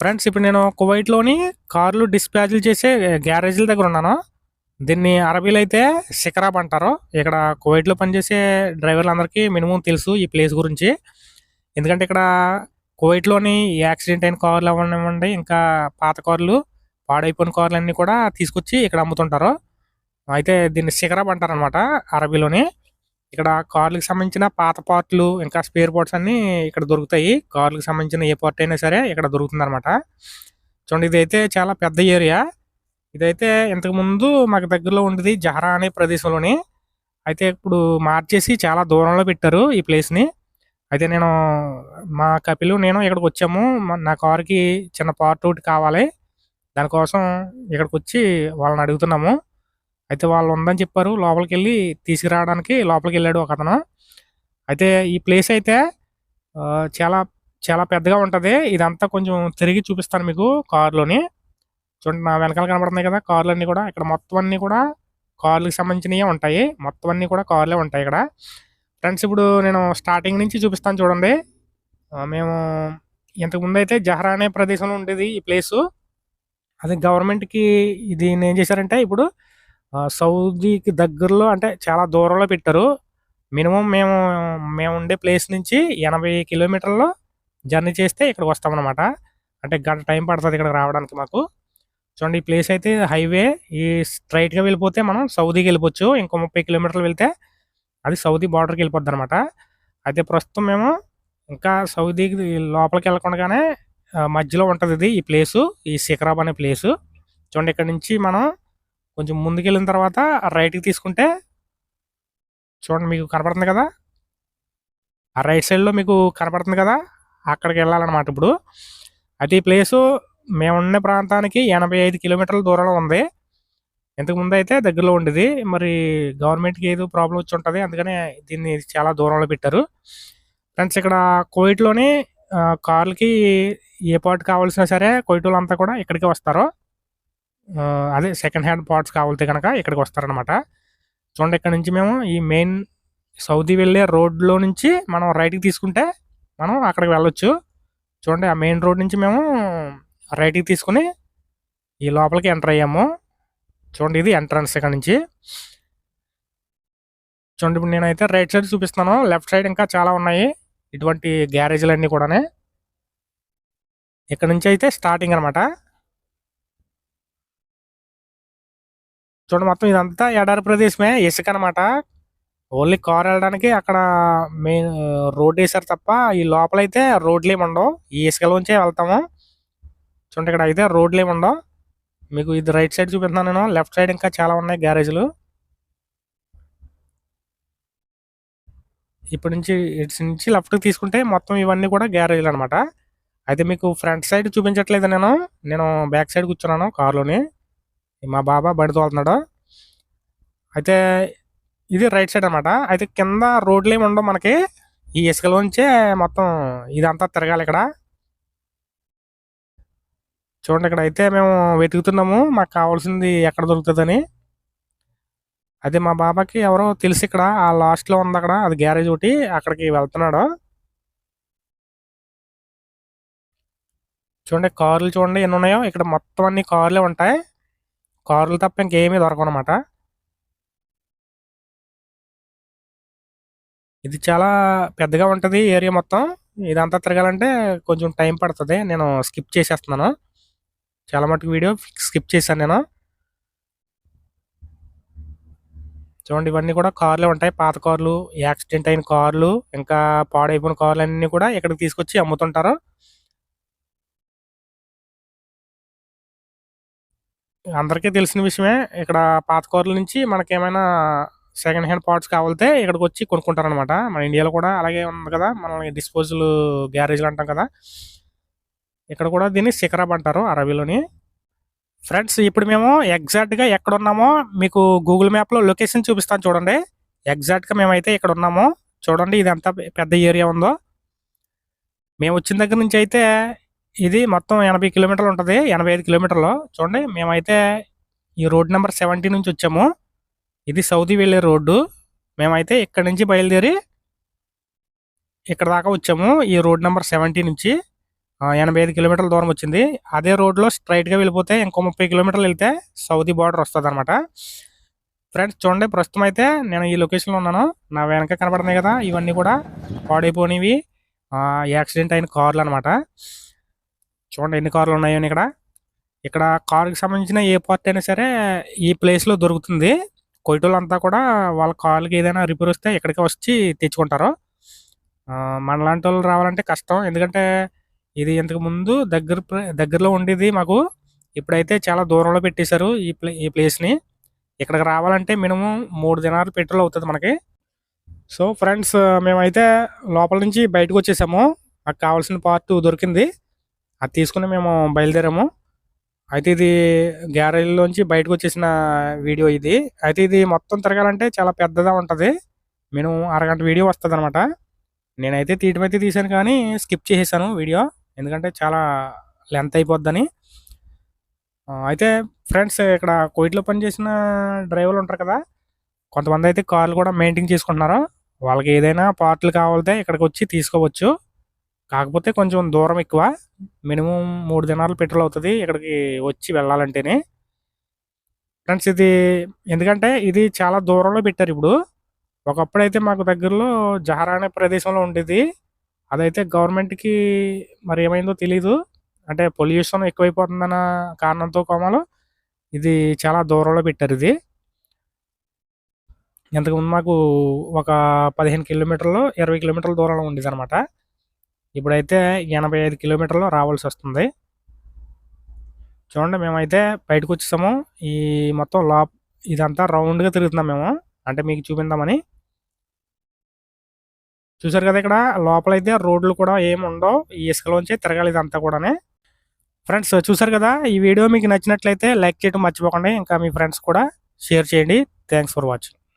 Friends ఇప్పుడు నేను కువైట్లోని కార్లు డిస్పాచ్లు చేసే గ్యారేజ్ల దగ్గర ఉన్నాను. దీన్ని అరబీలో అయితే సికరాబ్ అంటారు. ఇక్కడ కువైట్లో పనిచేసే డ్రైవర్లందరికీ మినిమం తెలుసు ఈ ప్లేస్ గురించి. ఎందుకంటే ఇక్కడ కువైట్లోని యాక్సిడెంట్ అయిన కార్లు అవ్వనివ్వండి ఇంకా పాత కార్లు పాడైపోయిన కార్లు అన్నీ కూడా తీసుకొచ్చి ఇక్కడ అమ్ముతుంటారు. అయితే దీన్ని సికరాబ్ అంటారు అనమాట అరబీలోని. ఇక్కడ కార్లకు సంబంధించిన పాత పార్ట్లు ఇంకా స్పేర్ పార్ట్స్ అన్ని ఇక్కడ దొరుకుతాయి. కార్లకు సంబంధించిన ఏ పార్ట్ అయినా సరే ఇక్కడ దొరుకుతుంది అనమాట చూడండి ఇదైతే చాలా పెద్ద ఏరియా. ఇదైతే ఇంతకు ముందు మాకు దగ్గరలో ఉండేది జహరా అనే ప్రదేశంలోని. అయితే ఇప్పుడు మార్చేసి చాలా దూరంలో పెట్టారు ఈ ప్లేస్ని. అయితే నేను మా కపిలు నేను ఇక్కడికి వచ్చాము. నా కార్కి చిన్న పార్ట్ ఒకటి కావాలి. దానికోసం ఇక్కడికి వచ్చి వాళ్ళని అడుగుతున్నాము. అయితే వాళ్ళు ఉందని చెప్పారు. లోపలికి వెళ్ళి తీసుకురావడానికి లోపలికి వెళ్ళాడు ఒక అతను అయితే ఈ ప్లేస్ అయితే చాలా చాలా పెద్దగా ఉంటుంది. ఇదంతా కొంచెం తిరిగి చూపిస్తాను మీకు కారులోని. చూడండి నా వెనకాల కనబడుతున్నాయి కదా కార్లు అన్నీ కూడా. ఇక్కడ మొత్తం అన్నీ కూడా కార్లకు సంబంధించినవి ఉంటాయి. మొత్తం అన్నీ కూడా కార్లే ఉంటాయి ఇక్కడ. ఫ్రెండ్స్ ఇప్పుడు నేను స్టార్టింగ్ నుంచి చూపిస్తాను చూడండి. మేము ఇంతకుముందు అయితే జహరా అనే ప్రదేశంలో ఉండేది ఈ ప్లేసు. అది గవర్నమెంట్కి దీన్ని ఏం చేశారంటే ఇప్పుడు సౌదీకి దగ్గరలో అంటే చాలా దూరంలో పెట్టారు. మినిమం మేము మేము ఉండే ప్లేస్ నుంచి ఎనభై కిలోమీటర్లు జర్నీ చేస్తే ఇక్కడికి వస్తామన్నమాట అంటే గంట టైం పడుతుంది ఇక్కడ రావడానికి మాకు. చూడండి ఈ ప్లేస్ అయితే హైవే ఈ స్ట్రైట్గా వెళ్ళిపోతే మనం సౌదీకి వెళ్ళిపోవచ్చు. ఇంకో ముప్పై కిలోమీటర్లు వెళ్తే అది సౌదీ బార్డర్కి వెళ్ళిపోద్ది అనమాట అయితే ప్రస్తుతం మేము ఇంకా సౌదీకి లోపలికి వెళ్ళకుండానే మధ్యలో ఉంటుంది ఇది ఈ ప్లేసు ఈ సికరాబ్ అనే ప్లేసు. చూడండి ఇక్కడ నుంచి మనం కొంచెం ముందుకెళ్ళిన తర్వాత రైట్కి తీసుకుంటే చూడండి మీకు కనపడుతుంది కదా? ఆ రైట్ సైడ్లో మీకు కనపడుతుంది కదా? అక్కడికి వెళ్ళాలన్నమాట ఇప్పుడు. అది ప్లేసు మేము ఉన్న ప్రాంతానికి ఎనభై ఐదు కిలోమీటర్ల దూరంలో ఉంది. ఇంతకుముందు అయితే దగ్గరలో ఉండేది. మరి గవర్నమెంట్కి ఏదో ప్రాబ్లం వచ్చి ఉంటుంది. అందుకనే దీన్ని చాలా దూరంలో పెట్టారు. ఫ్రెండ్స్ ఇక్కడ కోయిట్లోని కార్లకి ఏ పార్ట్ కావాల్సినా సరే కోయిట్ అంతా కూడా ఇక్కడికి వస్తారు. అదే సెకండ్ హ్యాండ్ పార్ట్స్ కావాలితే కనుక ఇక్కడికి వస్తారనమాట చూడండి ఇక్కడ నుంచి మేము ఈ మెయిన్ సౌదీ వెళ్ళే రోడ్లో నుంచి మనం రైట్కి తీసుకుంటే మనం అక్కడికి వెళ్ళొచ్చు. చూడండి ఆ మెయిన్ రోడ్ నుంచి మేము రైట్కి తీసుకుని ఈ లోపలికి ఎంటర్ అయ్యాము. చూడండి ఇది ఎంట్రన్స్ ఇక్కడ నుంచి. చూడండి ఇప్పుడు నేనైతే రైట్ సైడ్ చూపిస్తాను లెఫ్ట్ సైడ్ ఇంకా చాలా ఉన్నాయి. ఇటువంటి గ్యారేజీలన్నీ కూడానే. ఇక్కడ నుంచి అయితే స్టార్టింగ్ అనమాట చూడండి మొత్తం ఇదంతా ఎడారి ప్రదేశమే ఇసుక అనమాట ఓన్లీ కార్ వెళ్ళడానికి అక్కడ మెయిన్ రోడ్ వేసారు తప్ప ఈ లోపల అయితే రోడ్లు ఏమి ఉండవు. ఈ ఇసుకలోంచే వెళ్తాము. చూడండి ఇక్కడ అయితే రోడ్లు ఏమి ఉండవు. మీకు ఇది రైట్ సైడ్ చూపిస్తున్నాను నేను. లెఫ్ట్ సైడ్ ఇంకా చాలా ఉన్నాయి గ్యారేజ్లు. ఇప్పటి నుంచి ఇటు నుంచి లెఫ్ట్ తీసుకుంటే మొత్తం ఇవన్నీ కూడా గ్యారేజ్లు అనమాట అయితే మీకు ఫ్రంట్ సైడ్ చూపించట్లేదు నేను. నేను బ్యాక్ సైడ్ కూర్చున్నాను కార్లోని. మా బాబా బండి తోలుతున్నాడు. అయితే ఇది రైట్ సైడ్ అనమాట అయితే కింద రోడ్లు ఏమి ఉండవు మనకి. ఈ ఇసుకలోంచే మొత్తం ఇదంతా తిరగాలి ఇక్కడ. చూడండి ఇక్కడ అయితే మేము వెతుకుతున్నాము. మాకు కావాల్సింది ఎక్కడ దొరుకుతుందని. అదే మా బాబాకి ఎవరో తెలిసి ఇక్కడ. ఆ లాస్ట్లో ఉంది అక్కడ. అది గ్యారేజ్ ఒకటి. అక్కడికి వెళ్తున్నాడు. చూడండి కార్లు చూడండి ఎన్ని ఉన్నాయో. ఇక్కడ మొత్తం అన్ని కార్లే ఉంటాయి. కార్లు తప్ప ఇంకేమీ దొరకనమాట ఇది చాలా పెద్దగా ఉంటుంది ఏరియా మొత్తం. ఇదంతా తిరగాలంటే కొంచెం టైం పడుతుంది. నేను స్కిప్ చేసేస్తున్నాను. చాలా మటుకు వీడియో స్కిప్ చేశాను నేను. చూడండి ఇవన్నీ కూడా కార్లే ఉంటాయి. పాత కార్లు యాక్సిడెంట్ అయిన కార్లు ఇంకా పాడైపోయిన కార్లు అన్నీ కూడా ఇక్కడికి తీసుకొచ్చి అమ్ముతుంటారు. అందరికీ తెలిసిన విషయమే. ఇక్కడ పాత కార్ల నుంచి మనకి ఏమైనా సెకండ్ హ్యాండ్ పార్ట్స్ కావాలితే ఇక్కడికి వచ్చి కొనుక్కుంటారనమాట మన ఇండియాలో కూడా అలాగే ఉంది కదా. మనల్ని డిస్పోజల్ గ్యారేజ్లు అంటాం కదా. ఇక్కడ కూడా దీన్ని సికరాబ్ అంటారు అరబీలోని. ఫ్రెండ్స్ ఇప్పుడు మేము ఎగ్జాక్ట్గా ఎక్కడ ఉన్నామో మీకు గూగుల్ మ్యాప్లో లొకేషన్ చూపిస్తాను చూడండి. ఎగ్జాక్ట్గా మేమైతే ఇక్కడ ఉన్నాము చూడండి ఇది ఎంత పెద్ద ఏరియా ఉందో. మేము వచ్చిన దగ్గర నుంచి అయితే ఇది మొత్తం ఎనభై కిలోమీటర్లు ఉంటుంది. ఎనభై ఐదు కిలోమీటర్లు. చూడండి మేమైతే ఈ రోడ్ నెంబర్ సెవెంటీ నుంచి వచ్చాము. ఇది సౌదీ వెళ్ళే రోడ్డు. మేమైతే ఇక్కడ నుంచి బయలుదేరి ఇక్కడ దాకా వచ్చాము. ఈ రోడ్ నెంబర్ సెవెంటీ నుంచి. ఎనభై ఐదు కిలోమీటర్ల దూరం వచ్చింది. అదే రోడ్లో స్ట్రైట్గా వెళ్ళిపోతే ఇంకో ముప్పై కిలోమీటర్లు వెళ్తే సౌదీ బార్డర్ వస్తుంది అనమాట ఫ్రెండ్స్ చూడండి ప్రస్తుతం అయితే నేను ఈ లొకేషన్లో ఉన్నాను. నా వెనక కనబడుతున్నాయి కదా ఇవన్నీ కూడా పాడైపోయినవి యాక్సిడెంట్ అయిన కార్లు అనమాట చూడండి ఎన్ని కార్లు ఉన్నాయో ఇక్కడ. ఇక్కడ కారుకి సంబంధించిన ఏ పార్ట్ అయినా సరే ఈ ప్లేస్లో దొరుకుతుంది. కొయిటోళ్ళంతా కూడా వాళ్ళ కార్లకి ఏదైనా రిపేర్ వస్తే ఇక్కడికి వచ్చి తెచ్చుకుంటారు. మన మనలాంటి వాళ్ళు రావాలంటే కష్టం. ఎందుకంటే ఇది ఇంతకు ముందు దగ్గర దగ్గరలో ఉండేది మాకు. ఇప్పుడైతే చాలా దూరంలో పెట్టేశారు ఈ ప్లే ఈ ప్లేస్ని ఇక్కడికి రావాలంటే మినిమం మూడు దినాలు పెట్రోల్ అవుతుంది మనకి. సో ఫ్రెండ్స్ మేమైతే లోపల నుంచి బయటకు వచ్చేసాము. మాకు కావాల్సిన పార్ట్ దొరికింది. అది తీసుకుని మేము బయలుదేరాము. అయితే ఇది గ్యారేజ్లోంచి బయటకు వచ్చేసిన వీడియో ఇది. అయితే ఇది మొత్తం తిరగాలంటే చాలా పెద్దగా ఉంటుంది. మేము అరగంట వీడియో వస్తుంది అనమాట నేనైతే తీయటం అయితే తీశాను కానీ స్కిప్ చేసేసాను వీడియో. ఎందుకంటే చాలా లెంత్ అయిపోద్దని. అయితే ఫ్రెండ్స్ ఇక్కడ కోయిట్లో పనిచేసిన డ్రైవర్లు ఉంటారు కదా కొంతమంది అయితే కార్లు కూడా మెయింటైన్ చేసుకుంటున్నారు. వాళ్ళకి ఏదైనా పార్ట్లు కావాలంటే ఇక్కడికి వచ్చి తీసుకోవచ్చు. కాకపోతే కొంచెం దూరం ఎక్కువ. మినిమం మూడు దినాలు పెట్రోల్ అవుతుంది. ఇక్కడికి వచ్చి వెళ్ళాలంటేనే. ఫ్రెండ్స్ ఇది ఎందుకంటే ఇది చాలా దూరంలో పెట్టారు ఇప్పుడు. ఒకప్పుడైతే మాకు దగ్గరలో జహరా అనే ప్రదేశంలో ఉండేది. అదైతే గవర్నమెంట్కి మరి ఏమైందో తెలీదు. అంటే పొల్యూషన్ ఎక్కువైపోతుందన్న కారణంతో కోమలో ఇది చాలా దూరంలో పెట్టారు ఇది. ఇంతకుముందు మాకు ఒక పదిహేను కిలోమీటర్లు ఇరవై కిలోమీటర్ల దూరంలో ఉండేది అనమాట ఇప్పుడైతే ఎనభై ఐదు కిలోమీటర్లు రావాల్సి వస్తుంది. చూడండి మేమైతే బయటకు వచ్చేసాము. ఈ మొత్తం లా ఇదంతా రౌండ్గా తిరుగుతున్నాం మేము. అంటే మీకు చూపిందామని చూసారు కదా ఇక్కడ లోపలైతే రోడ్లు కూడా ఏమి ఉండవు. ఈ ఇసుకలోంచి తిరగాలి ఇదంతా కూడానే. ఫ్రెండ్స్ చూసారు కదా ఈ వీడియో మీకు నచ్చినట్లయితే లైక్ చేయడం మర్చిపోకండి. ఇంకా మీ ఫ్రెండ్స్ కూడా షేర్ చేయండి. Thanks for watching.